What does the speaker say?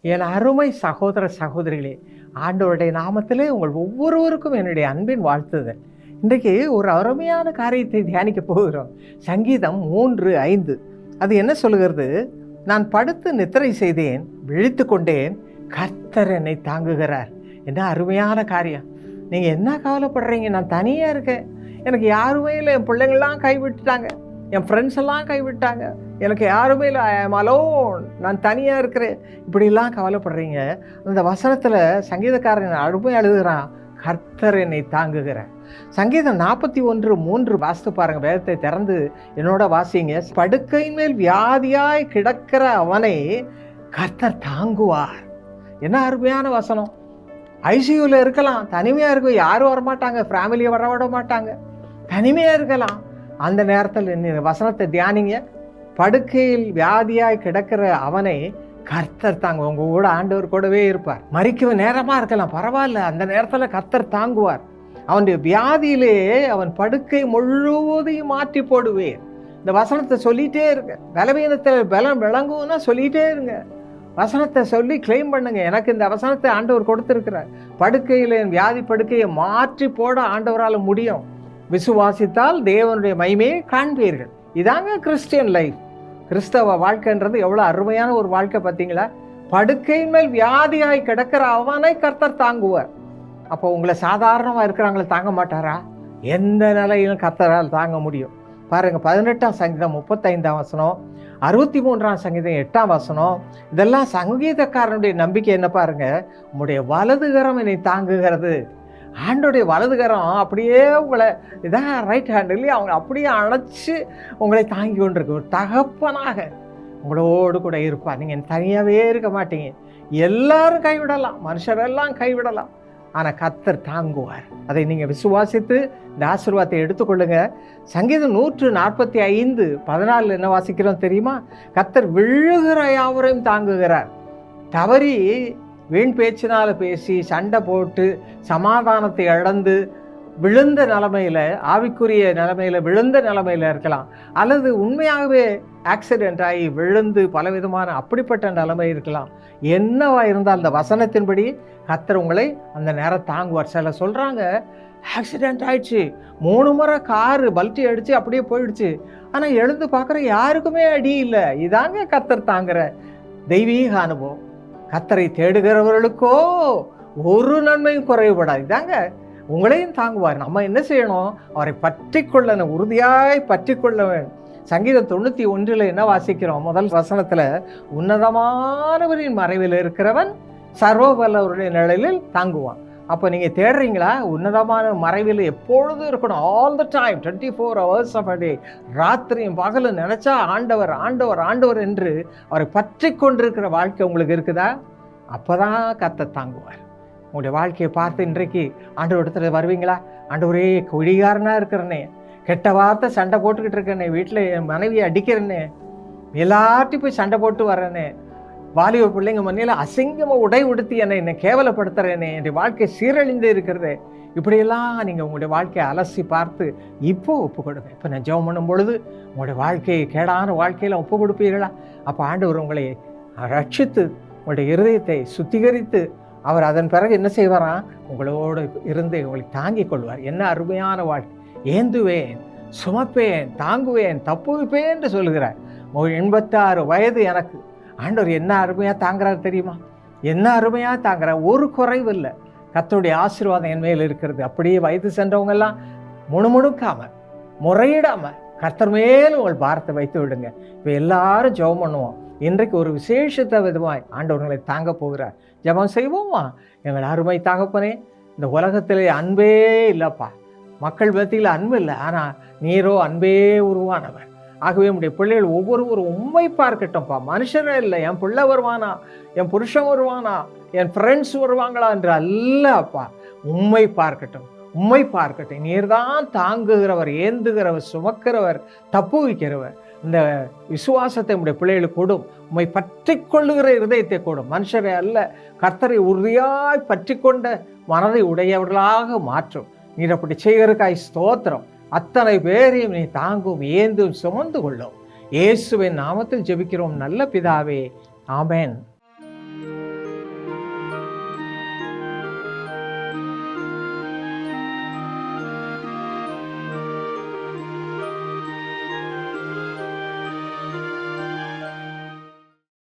என் அருமை சகோதர சகோதரிகளே ஆண்டவருடைய நாமத்திலே உங்கள் ஒவ்வொருவருக்கும் என்னுடைய அன்பின் வாழ்த்துதல். இன்றைக்கு ஒரு அருமையான காரியத்தை தியானிக்க போகிறோம். சங்கீதம் மூன்று ஐந்து. அது என்ன சொல்லுகிறது? நான் படுத்து நித்திரை செய்தேன் விழித்து கொண்டேன் கர்த்தர் என்னை தாங்குகிறார். என்ன அருமையான காரியம். நீங்கள் என்ன கவலைப்படுறீங்க? நான் தனியாக இருக்கேன். எனக்கு யாருமே இல்லை. என் பிள்ளைங்கள்லாம் கைவிட்டுட்டாங்க. என் ஃப்ரெண்ட்ஸ் எல்லாம் கைவிட்டாங்க. எனக்கு யாருமே இல்லை. ஐ ஆம் அலோன் நான் தனியாக இருக்கிறேன். இப்படிலாம் கவலைப்படுறீங்க. அந்த வசனத்தில் சங்கீதக்காரன் அழுமை எழுதுகிறான் கர்த்தர் என்னை தாங்குகிறார். சங்கீதம் நாற்பத்தி ஒன்று மூன்று வாசித்து பாருங்கள் வேதத்தை திறந்து என்னோட வாசிங்க. படுக்கையின் மேல் வியாதியாய் கிடக்கிற அவனை கர்த்தர் தாங்குவார். என்ன அருமையான வசனம். ஐசியூவில் இருக்கலாம். தனிமையாக இருக்கும் யாரும் வரமாட்டாங்க. ஃபேமிலியை வர விட மாட்டாங்க. தனிமையாக இருக்கலாம். அந்த நேரத்தில் இந்த வசனத்தை தியானிங்க. படுக்கையில் வியாதியாய் கிடக்கிற அவனை கர்த்தர் தாங்க. உங்க கூட ஆண்டவர் கூடவே இருப்பார். மறிக்க நேரமாக இருக்கலாம். பரவாயில்ல. அந்த நேரத்தில் கர்த்தர் தாங்குவார். அவனுடைய வியாதியிலே அவன் படுக்கை முழுவதையும் மாற்றி போடுவேன். இந்த வசனத்தை சொல்லிட்டே இருங்க. பலவீனத்தில் பலம் விளங்கும்னா சொல்லிட்டே இருங்க. வசனத்தை சொல்லி கிளைம் பண்ணுங்க. எனக்கு இந்த வசனத்தை ஆண்டவர் கொடுத்துருக்கிறார். படுக்கையில் என் வியாதி படுக்கையை மாற்றி போட ஆண்டவரால் முடியும். விசுவாசித்தால் தேவனுடைய மகிமையை காண்பீர்கள். இதாங்க கிறிஸ்டியன் லைஃப் கிறிஸ்தவ வாழ்க்கைன்றது எவ்வளோ அருமையான ஒரு வாழ்க்கை பார்த்தீங்களா? படுக்கையின் மேல் வியாதியாய் கிடக்கிற அவனை கர்த்தர் தாங்குவார். அப்போ உங்களை சாதாரணமாக இருக்கிறவங்கள தாங்க மாட்டாரா? எந்த நிலையிலும் கர்த்தரால் தாங்க முடியும். பாருங்கள் பதினெட்டாம் சங்கீதம் முப்பத்தைந்தாம் வசனம் அறுபத்தி மூன்றாம் சங்கீதம் எட்டாம் வசனம் இதெல்லாம் சங்கீதக்காரனுடைய நம்பிக்கை என்ன பாருங்கள் உங்களுடைய வலதுகரம் என்னை தாங்குகிறது. ஆண்டோடைய வலதுகரம் அப்படியே உங்களை இதான் ரைட் ஹேண்ட் இல்லையா அவங்க அப்படியே அழைச்சி உங்களை தாங்கி கொண்டிருக்கு. ஒரு தகப்பனாக உங்களோடு கூட இருப்பார். நீங்கள் தனியாகவே இருக்க மாட்டீங்க. எல்லாரும் கைவிடலாம். மனுஷரெல்லாம் கைவிடலாம். ஆனால் கத்தர் தாங்குவார். அதை நீங்கள் விசுவாசித்து இந்த ஆசீர்வாதத்தை எடுத்துக்கொள்ளுங்க. சங்கீதம் நூற்று நாற்பத்தி ஐந்து பதினாலில் என்ன வாசிக்கிறோம் தெரியுமா? கத்தர் விழுகிற யாவரையும் தாங்குகிறார். தவறி வீண் பேச்சினால் பேசி சண்டை போட்டு சமாதானத்தை இழந்து விழுந்த நிலமையில் ஆவிக்குரிய நிலமையில் விழுந்த நிலமையில் இருக்கலாம். அல்லது உண்மையாகவே ஆக்சிடென்ட் ஆகி விழுந்து பலவிதமான அப்படிப்பட்ட நிலைமை இருக்கலாம். என்னவா இருந்தால் அந்த வசனத்தின்படி கத்தர் உங்களை அந்த நேரம் தாங்குவார். சில சொல்கிறாங்க ஆக்சிடென்ட் ஆயிடுச்சு. மூணு முறை காரு பல்ட்டி அடித்து அப்படியே போயிடுச்சு. ஆனால் எழுந்து பார்க்குற யாருக்குமே அடி இல்லை. இதாங்க கத்தர் தாங்குற தெய்வீக அனுபவம். கத்தரை தேடுகிறவர்களுக்கோ ஒரு நன்மையும் குறைவுபடாது. இதாங்க உங்களையும் தாங்குவார். நம்ம என்ன செய்யணும்? அவரை பற்றி கொள்ளணும் உறுதியாய் பற்றி கொள்ள வேண்டும் சங்கீதம் தொண்ணூற்றி ஒன்றில் என்ன வாசிக்கிறோம்? முதல் வசனத்தில் உன்னதமானவரின் மறைவில் இருக்கிறவன் சர்வபல்லவருடைய நிழலில் தாங்குவான். அப்போ நீங்கள் தேடுறீங்களா? உன்னதமான மறைவில் எப்பொழுதும் இருக்கணும். All the time twenty four hours of a day ராத்திரியும் பகலும் நினச்சா ஆண்டவர் ஆண்டவர் ஆண்டவர் என்று அவரை பற்றி கொண்டிருக்கிற வாழ்க்கை உங்களுக்கு இருக்குதா? அப்போ தான் கத்த தாங்குவார். உங்களுடைய வாழ்க்கையை பார்த்து இன்றைக்கு ஆண்டவர் இடத்துல வருவீங்களா? ஆண்டவரே குழிகாரனாக இருக்கிறனே. கெட்ட வார்த்தை சண்டை போட்டுக்கிட்டு இருக்கேனே வீட்டில் என் மனைவியை அடிக்கிறேனே. எல்லார்ட்டையும் போய் சண்டை போட்டு வரேனே வாலிப பிள்ளைங்க மண்ணில் அசிங்கமாக உடை உடுத்தி என்னை என்னை கேவலப்படுத்துகிறேனே என்னுடைய வாழ்க்கை சீரழிந்து இருக்கிறது. இப்படியெல்லாம் நீங்கள் உங்களுடைய வாழ்க்கையை அலசி பார்த்து இப்போ ஒப்பு கொடுங்க இப்போ நான் ஜெபம் பண்ணும் பொழுது உங்களுடைய வாழ்க்கையை கேடான வாழ்க்கையில் ஒப்பு கொடுப்பீர்களா? அப்போ ஆண்டவர் உங்களை ரட்சித்து உங்களுடைய இருதயத்தை சுத்திகரித்து அவர் அதன் பிறகு என்ன செய்வாராம் உங்களோடு இருந்து உங்களை தாங்கிக் கொள்வார். என்ன அருமையான வாழ்க்கை. ஏந்துவேன் சுமப்பேன் தாங்குவேன் தப்புவிப்பேன் என்று சொல்லுகிறார். எண்பத்தாறு வயது எனக்கு. ஆண்டவர் என்ன அருமையாக தாங்குறாரு தெரியுமா? என்ன அருமையாக தாங்குறார் ஒரு குறைவு இல்லை. கத்தருடைய ஆசீர்வாதம் என் மேல் இருக்கிறது. அப்படியே வயது சென்றவங்கெல்லாம் முணுமுணுக்காமல் முறையிடாமல் கர்த்தர் மேல் உங்கள் பாரத்தை வைத்து விடுங்க. இப்போ எல்லாரும் ஜெபம் பண்ணுவோம். இன்றைக்கு ஒரு விசேஷத்த விதமாய் ஆண்டவர்களை தாங்க போகிறார். ஜெபம் செய்வோமா? எங்கள் அருமை தகப்பனே இந்த உலகத்திலே அன்பே இல்லைப்பா. மக்கள் மத்தியில் அன்பு இல்லை. ஆனால் நீரோ அன்பே உருவானவர். ஆகவே உடைய பிள்ளைகள் ஒவ்வொருவரும் உண்மை பார்க்கட்டும்ப்பா. மனுஷரே இல்லை என் பிள்ளை வருவானா? என் புருஷன் வருவானா? என் ஃப்ரெண்ட்ஸ் வருவாங்களா என்று அல்லப்பா உண்மை பார்க்கட்டும் உண்மை பார்க்கட்டும். நீர்தான் தாங்குகிறவர் ஏந்துகிறவர் சுமக்கிறவர் தப்பு வைக்கிறவர். இந்த விசுவாசத்தை உடைய பிள்ளைகளுக்கு கொடும். உண்மை பற்றி கொள்ளுகிற இருதயத்தை கொடும். மனுஷரை அல்ல கர்த்தரை உறுதியாய் பற்றி கொண்ட மனதை உடையவர்களாக மாற்றும். நீர் அப்படி செய்கிறதுக்காய் ஸ்தோத்திரம். அத்தனை பேரையும் நீ தாங்கும் ஏந்தும் சுமந்து கொள்ளும். இயேசுவின் நாமத்தில் ஜெபிக்கிறோம். நல்ல பிதாவே. ஆமேன்.